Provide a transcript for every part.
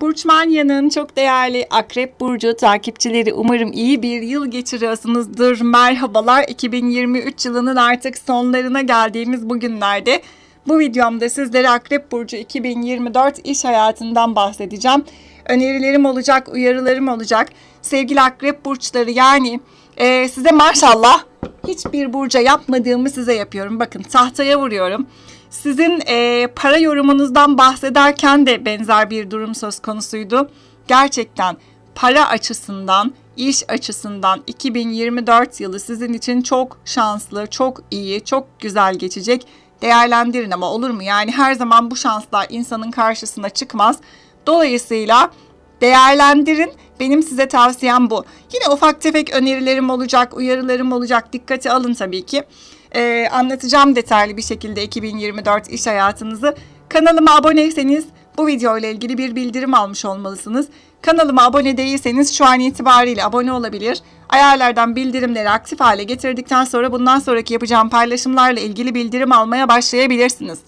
Burç Manya'nın çok değerli Akrep Burcu takipçileri umarım iyi bir yıl geçiriyorsunuzdur. Merhabalar 2023 yılının artık sonlarına geldiğimiz bugünlerde bu videomda sizlere Akrep Burcu 2024 iş hayatından bahsedeceğim. Önerilerim olacak, uyarılarım olacak. Sevgili Akrep Burçları yani e, size maşallah hiçbir burca yapmadığımı size yapıyorum. Bakın tahtaya vuruyorum. Sizin e, para yorumunuzdan bahsederken de benzer bir durum söz konusuydu. Gerçekten para açısından, iş açısından 2024 yılı sizin için çok şanslı, çok iyi, çok güzel geçecek. Değerlendirin ama olur mu? Yani her zaman bu şanslar insanın karşısına çıkmaz. Dolayısıyla değerlendirin. Benim size tavsiyem bu. Yine ufak tefek önerilerim olacak, uyarılarım olacak. Dikkate alın tabii ki. Ee, anlatacağım detaylı bir şekilde 2024 iş hayatınızı. Kanalıma aboneyseniz bu video ile ilgili bir bildirim almış olmalısınız. Kanalıma abone değilseniz şu an itibariyle abone olabilir. Ayarlardan bildirimleri aktif hale getirdikten sonra bundan sonraki yapacağım paylaşımlarla ilgili bildirim almaya başlayabilirsiniz.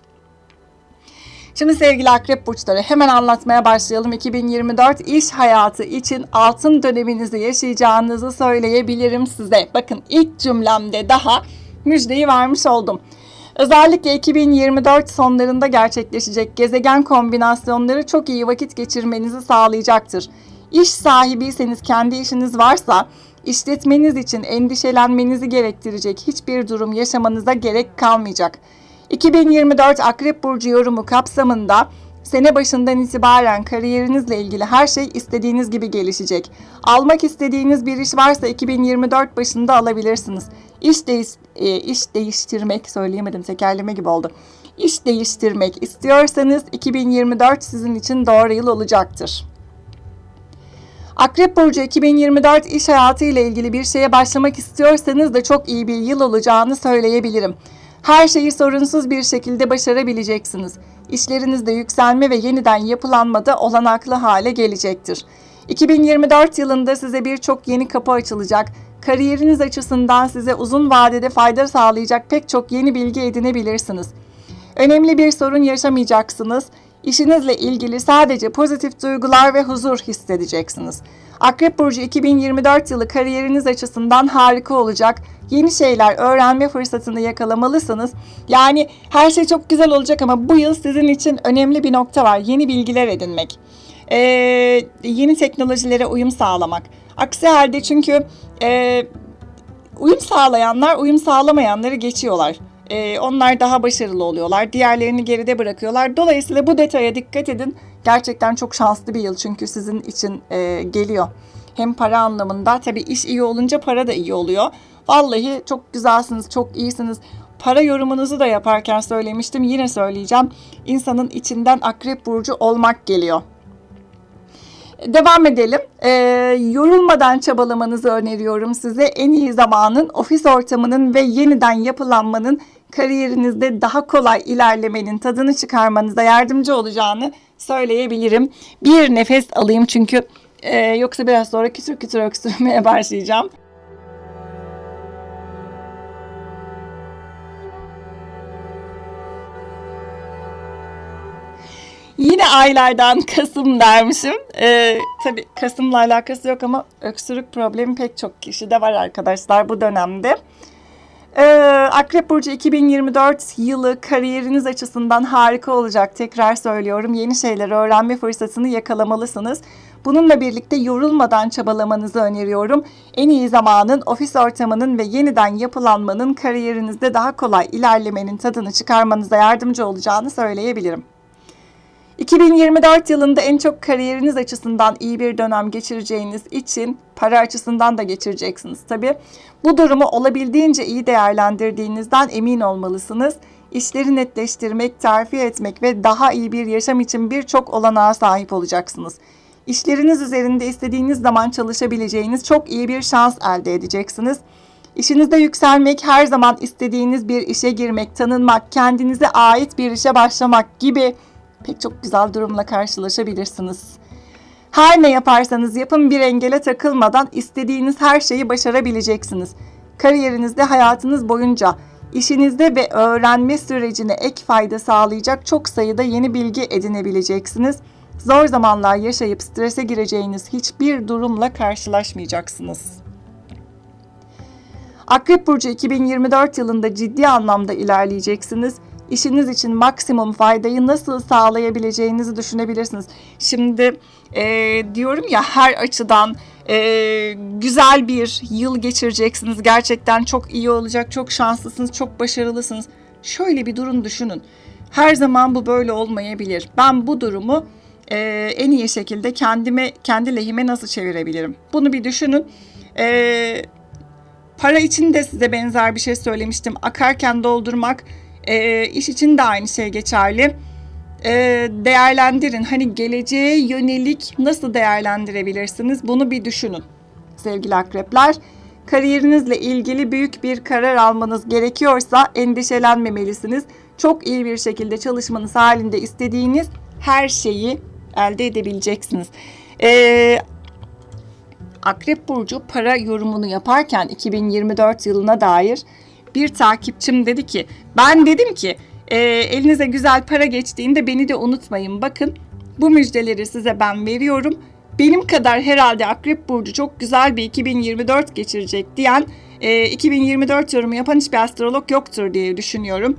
Şimdi sevgili akrep burçları hemen anlatmaya başlayalım. 2024 iş hayatı için altın döneminizi yaşayacağınızı söyleyebilirim size. Bakın ilk cümlemde daha müjdeyi vermiş oldum. Özellikle 2024 sonlarında gerçekleşecek gezegen kombinasyonları çok iyi vakit geçirmenizi sağlayacaktır. İş sahibiyseniz kendi işiniz varsa işletmeniz için endişelenmenizi gerektirecek hiçbir durum yaşamanıza gerek kalmayacak. 2024 Akrep Burcu yorumu kapsamında sene başından itibaren kariyerinizle ilgili her şey istediğiniz gibi gelişecek. Almak istediğiniz bir iş varsa 2024 başında alabilirsiniz. İş, değiş, e, iş değiştirmek söyleyemedim tekerleme gibi oldu. İş değiştirmek istiyorsanız 2024 sizin için doğru yıl olacaktır. Akrep Burcu 2024 iş hayatı ile ilgili bir şeye başlamak istiyorsanız da çok iyi bir yıl olacağını söyleyebilirim. Her şeyi sorunsuz bir şekilde başarabileceksiniz. İşlerinizde yükselme ve yeniden yapılanmada olanaklı hale gelecektir. 2024 yılında size birçok yeni kapı açılacak. Kariyeriniz açısından size uzun vadede fayda sağlayacak pek çok yeni bilgi edinebilirsiniz. Önemli bir sorun yaşamayacaksınız. İşinizle ilgili sadece pozitif duygular ve huzur hissedeceksiniz. Akrep Burcu 2024 yılı kariyeriniz açısından harika olacak. Yeni şeyler öğrenme fırsatını yakalamalısınız. Yani her şey çok güzel olacak ama bu yıl sizin için önemli bir nokta var. Yeni bilgiler edinmek. Ee, yeni teknolojilere uyum sağlamak. Aksi halde çünkü e, uyum sağlayanlar uyum sağlamayanları geçiyorlar. Ee, onlar daha başarılı oluyorlar. Diğerlerini geride bırakıyorlar. Dolayısıyla bu detaya dikkat edin. Gerçekten çok şanslı bir yıl çünkü sizin için e, geliyor. Hem para anlamında tabii iş iyi olunca para da iyi oluyor. Vallahi çok güzelsiniz, çok iyisiniz. Para yorumunuzu da yaparken söylemiştim. Yine söyleyeceğim. İnsanın içinden akrep burcu olmak geliyor. Devam edelim. Ee, yorulmadan çabalamanızı öneriyorum size. En iyi zamanın ofis ortamının ve yeniden yapılanmanın kariyerinizde daha kolay ilerlemenin tadını çıkarmanıza yardımcı olacağını söyleyebilirim. Bir nefes alayım çünkü e, yoksa biraz sonra kütür kütür öksürmeye başlayacağım. Yine aylardan Kasım dermişim. Ee, tabii Kasım'la alakası yok ama öksürük problemi pek çok kişide var arkadaşlar bu dönemde. Ee, Akrep Burcu 2024 yılı kariyeriniz açısından harika olacak. Tekrar söylüyorum yeni şeyler öğrenme fırsatını yakalamalısınız. Bununla birlikte yorulmadan çabalamanızı öneriyorum. En iyi zamanın ofis ortamının ve yeniden yapılanmanın kariyerinizde daha kolay ilerlemenin tadını çıkarmanıza yardımcı olacağını söyleyebilirim. 2024 yılında en çok kariyeriniz açısından iyi bir dönem geçireceğiniz için para açısından da geçireceksiniz tabii. Bu durumu olabildiğince iyi değerlendirdiğinizden emin olmalısınız. İşleri netleştirmek, terfi etmek ve daha iyi bir yaşam için birçok olanağa sahip olacaksınız. İşleriniz üzerinde istediğiniz zaman çalışabileceğiniz çok iyi bir şans elde edeceksiniz. İşinizde yükselmek, her zaman istediğiniz bir işe girmek, tanınmak, kendinize ait bir işe başlamak gibi pek çok güzel durumla karşılaşabilirsiniz. Her ne yaparsanız yapın bir engele takılmadan istediğiniz her şeyi başarabileceksiniz. Kariyerinizde hayatınız boyunca işinizde ve öğrenme sürecine ek fayda sağlayacak çok sayıda yeni bilgi edinebileceksiniz. Zor zamanlar yaşayıp strese gireceğiniz hiçbir durumla karşılaşmayacaksınız. Akrep Burcu 2024 yılında ciddi anlamda ilerleyeceksiniz. İşiniz için maksimum faydayı nasıl sağlayabileceğinizi düşünebilirsiniz. Şimdi e, diyorum ya her açıdan e, güzel bir yıl geçireceksiniz. Gerçekten çok iyi olacak, çok şanslısınız, çok başarılısınız. Şöyle bir durum düşünün. Her zaman bu böyle olmayabilir. Ben bu durumu e, en iyi şekilde kendime, kendi lehime nasıl çevirebilirim? Bunu bir düşünün. Eee Para için de size benzer bir şey söylemiştim. Akarken doldurmak, e, iş için de aynı şey geçerli. E, değerlendirin. Hani geleceğe yönelik nasıl değerlendirebilirsiniz? Bunu bir düşünün sevgili akrepler. Kariyerinizle ilgili büyük bir karar almanız gerekiyorsa endişelenmemelisiniz. Çok iyi bir şekilde çalışmanız halinde istediğiniz her şeyi elde edebileceksiniz. Ee, Akrep Burcu para yorumunu yaparken 2024 yılına dair bir takipçim dedi ki ben dedim ki e, elinize güzel para geçtiğinde beni de unutmayın bakın bu müjdeleri size ben veriyorum. Benim kadar herhalde Akrep Burcu çok güzel bir 2024 geçirecek diyen e, 2024 yorumu yapan hiçbir astrolog yoktur diye düşünüyorum.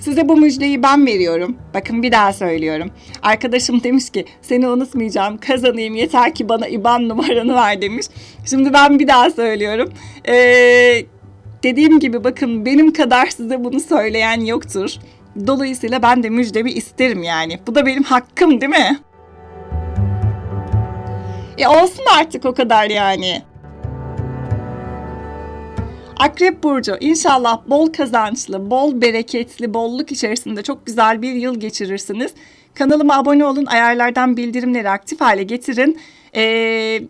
Size bu müjdeyi ben veriyorum. Bakın bir daha söylüyorum. Arkadaşım demiş ki seni unutmayacağım kazanayım yeter ki bana IBAN numaranı ver demiş. Şimdi ben bir daha söylüyorum. Ee, dediğim gibi bakın benim kadar size bunu söyleyen yoktur. Dolayısıyla ben de müjdemi isterim yani. Bu da benim hakkım değil mi? E olsun artık o kadar yani. Akrep Burcu inşallah bol kazançlı, bol bereketli, bolluk içerisinde çok güzel bir yıl geçirirsiniz. Kanalıma abone olun, ayarlardan bildirimleri aktif hale getirin. Ee,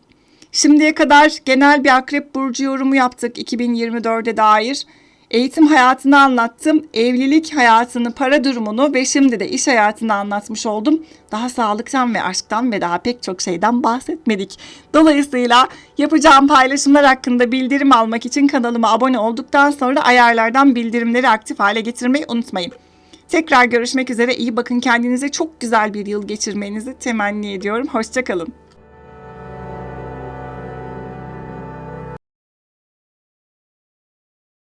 şimdiye kadar genel bir Akrep Burcu yorumu yaptık 2024'e dair. Eğitim hayatını anlattım, evlilik hayatını, para durumunu ve şimdi de iş hayatını anlatmış oldum. Daha sağlıktan ve aşktan ve daha pek çok şeyden bahsetmedik. Dolayısıyla yapacağım paylaşımlar hakkında bildirim almak için kanalıma abone olduktan sonra ayarlardan bildirimleri aktif hale getirmeyi unutmayın. Tekrar görüşmek üzere. İyi bakın kendinize. Çok güzel bir yıl geçirmenizi temenni ediyorum. Hoşçakalın.